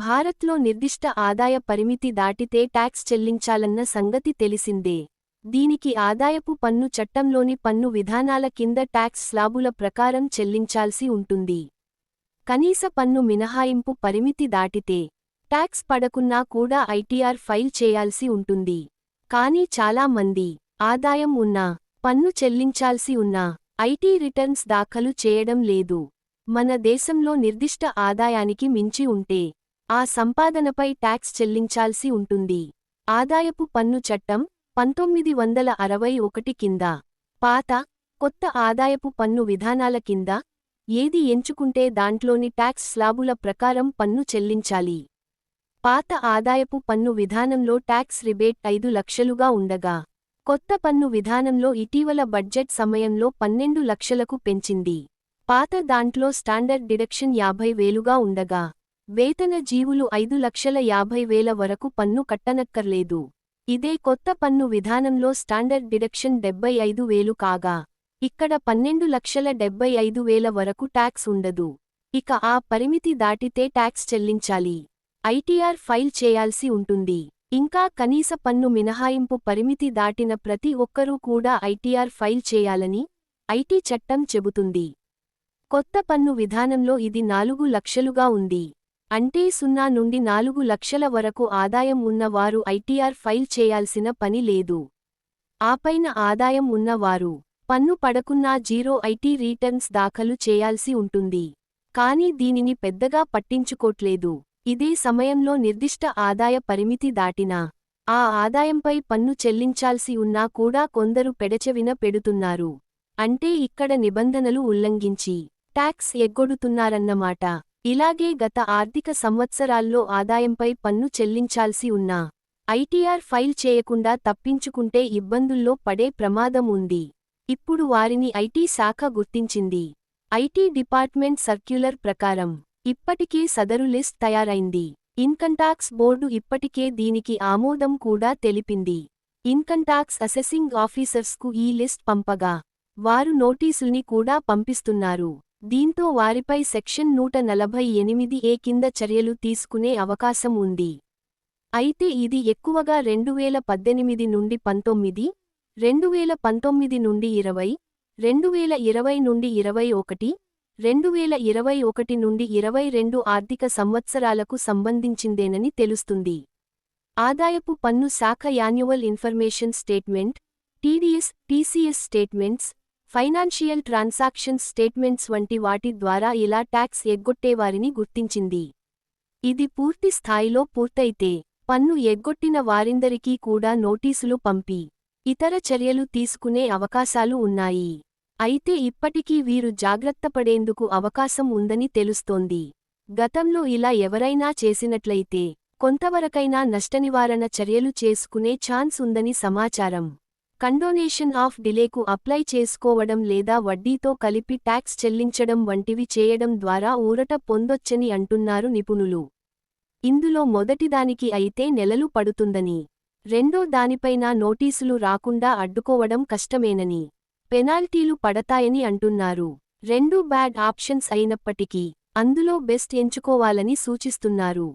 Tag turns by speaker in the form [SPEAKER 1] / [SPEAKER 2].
[SPEAKER 1] భారత్లో నిర్దిష్ట ఆదాయ పరిమితి దాటితే ట్యాక్స్ చెల్లించాలన్న సంగతి తెలిసిందే. దీనికి ఆదాయపు పన్ను చట్టంలోని పన్ను విధానాల కింద ట్యాక్స్ స్లాబుల ప్రకారం చెల్లించాల్సి ఉంటుంది. కనీస పన్ను మినహాయింపు పరిమితి దాటితే ట్యాక్స్ పడకున్నా కూడా ఐటీఆర్ ఫైల్ చేయాల్సి ఉంటుంది. కానీ చాలా మంది ఆదాయం ఉన్నా పన్ను చెల్లించాల్సి ఉన్నా ఐటీ రిటర్న్స్ దాఖలు చేయడం లేదు. మన దేశంలో నిర్దిష్ట ఆదాయానికి మించి ఉంటే ఆ సంపాదనపై ట్యాక్స్ చెల్లించాల్సి ఉంటుంది. ఆదాయపు పన్ను చట్టం పంతొమ్మిది వందల అరవై ఒకటి కింద. పాత కొత్త ఆదాయపు పన్ను విధానాల కింద ఏది ఎంచుకుంటే దాంట్లోని ట్యాక్స్ స్లాబుల ప్రకారం పన్ను చెల్లించాలి. పాత ఆదాయపు పన్ను విధానంలో ట్యాక్స్ రిబేట్ ఐదు లక్షలుగా ఉండగా కొత్త పన్ను విధానంలో ఇటీవల బడ్జెట్ సమయంలో పన్నెండు లక్షలకు పెంచింది. పాత దాంట్లో స్టాండర్డ్ డిడక్షన్ యాభై వేలుగా ఉండగా వేతన జీవులు ఐదు లక్షల యాభై వేల వరకు పన్ను కట్టనక్కర్లేదు. ఇదే కొత్త పన్ను విధానంలో స్టాండర్డ్ డిడక్షన్ డెబ్బై ఐదు వేలు కాగా ఇక్కడ పన్నెండు లక్షల డెబ్బై ఐదు వేల వరకు ట్యాక్స్ ఉండదు. ఇక ఆ పరిమితి దాటితే ట్యాక్స్ చెల్లించాలి. ఐటీఆర్ ఫైల్ చేయాల్సి ఉంటుంది. ఇంకా కనీస పన్ను మినహాయింపు పరిమితి దాటిన ప్రతి ఒక్కరూ కూడా ఐటీఆర్ ఫైల్ చేయాలని ఐటీ చట్టం చెబుతుంది. కొత్త పన్ను విధానంలో ఇది నాలుగు లక్షలుగా ఉంది. అంటే సున్నా నుండి నాలుగు లక్షల వరకు ఆదాయం ఉన్నవారు ఐటీఆర్ ఫైల్ చేయాల్సిన పని లేదు. ఆపైన ఆదాయం ఉన్నవారు పన్ను పడకున్నా జీరో ఐటీ రీటర్న్స్ దాఖలు చేయాల్సి ఉంటుంది. కానీ దీనిని పెద్దగా పట్టించుకోట్లేదు. ఇదే సమయంలో నిర్దిష్ట ఆదాయ పరిమితి దాటినా ఆ ఆదాయంపై పన్ను చెల్లించాల్సి ఉన్నా కూడా కొందరు పెడచెవిన పెడుతున్నారు. అంటే ఇక్కడ నిబంధనలు ఉల్లంఘించి ట్యాక్స్ ఎగ్గొడుతున్నారన్నమాట. ఇలాగే గత ఆర్థిక సంవత్సరాల్లో ఆదాయంపై పన్ను చెల్లించాల్సి ఉన్నా ఐటీఆర్ ఫైల్ చేయకుండా తప్పించుకుంటే ఇబ్బందుల్లో పడే ప్రమాదం ఉంది. ఇప్పుడు వారిని ఐటీ శాఖ గుర్తించింది. ఐటీ డిపార్ట్మెంట్ సర్క్యులర్ ప్రకారం ఇప్పటికే సదరు లిస్ట్ తయారైంది. ఇన్కంటాక్స్ బోర్డు ఇప్పటికే దీనికి ఆమోదం కూడా తెలిపింది. ఇన్కంటాక్స్ అసెసింగ్ ఆఫీసర్స్కు ఈ లిస్ట్ పంపగా వారు నోటీసుల్ని కూడా పంపిస్తున్నారు. దీంతో వారిపై సెక్షన్ నూట నలభై ఎనిమిది ఏ కింద చర్యలు తీసుకునే అవకాశం ఉంది. అయితే ఇది ఎక్కువగా రెండువేల పద్దెనిమిది నుండి పంతొమ్మిది రెండువేల పంతొమ్మిది నుండి ఇరవై రెండువేల ఇరవై నుండి ఇరవై ఒకటి రెండువేల ఇరవై ఒకటి నుండి ఇరవై రెండు ఆర్థిక సంవత్సరాలకు సంబంధించిందేనని తెలుస్తుంది. ఆదాయపు పన్ను శాఖ annual information statement TDS TCS statements financial transactions statements వంటి వాటి ద్వారా ఇలా ట్యాక్స్ ఎగ్గొట్టేవారిని గుర్తించింది. ఇది పూర్తి స్థాయిలో పూర్తయితే పన్ను ఎగ్గొట్టిన వారిందరికీ కూడా నోటీసులు పంపి ఇతర చర్యలు తీసుకునే అవకాశాలు ఉన్నాయి. అయితే ఇప్పటికీ వీరు జాగ్రత్తపడేందుకు అవకాశం ఉందని తెలుస్తోంది. గతంలో ఇలా ఎవరైనా చేసినట్లయితే కొంతవరకైనా నష్టనివారణ చర్యలు చేసుకునే ఛాన్స్ ఉందని సమాచారం. కండోనేషన్ ఆఫ్ డిలేకు అప్లై చేసుకోవడం లేదా వడ్డీతో కలిపి ట్యాక్స్ చెల్లించడం వంటివి చేయడం ద్వారా ఊరట పొందొచ్చని అంటున్నారు నిపుణులు. ఇందులో మొదటిదానికి అయితే నెలలు పడుతుందని రెండో దానిపైన నోటీసులు రాకుండా అడ్డుకోవడం కష్టమేనని పెనాల్టీలు పడతాయని అంటున్నారు. రెండు బ్యాడ్ ఆప్షన్స్ అయినప్పటికీ అందులో బెస్ట్ ఎంచుకోవాలని సూచిస్తున్నారు.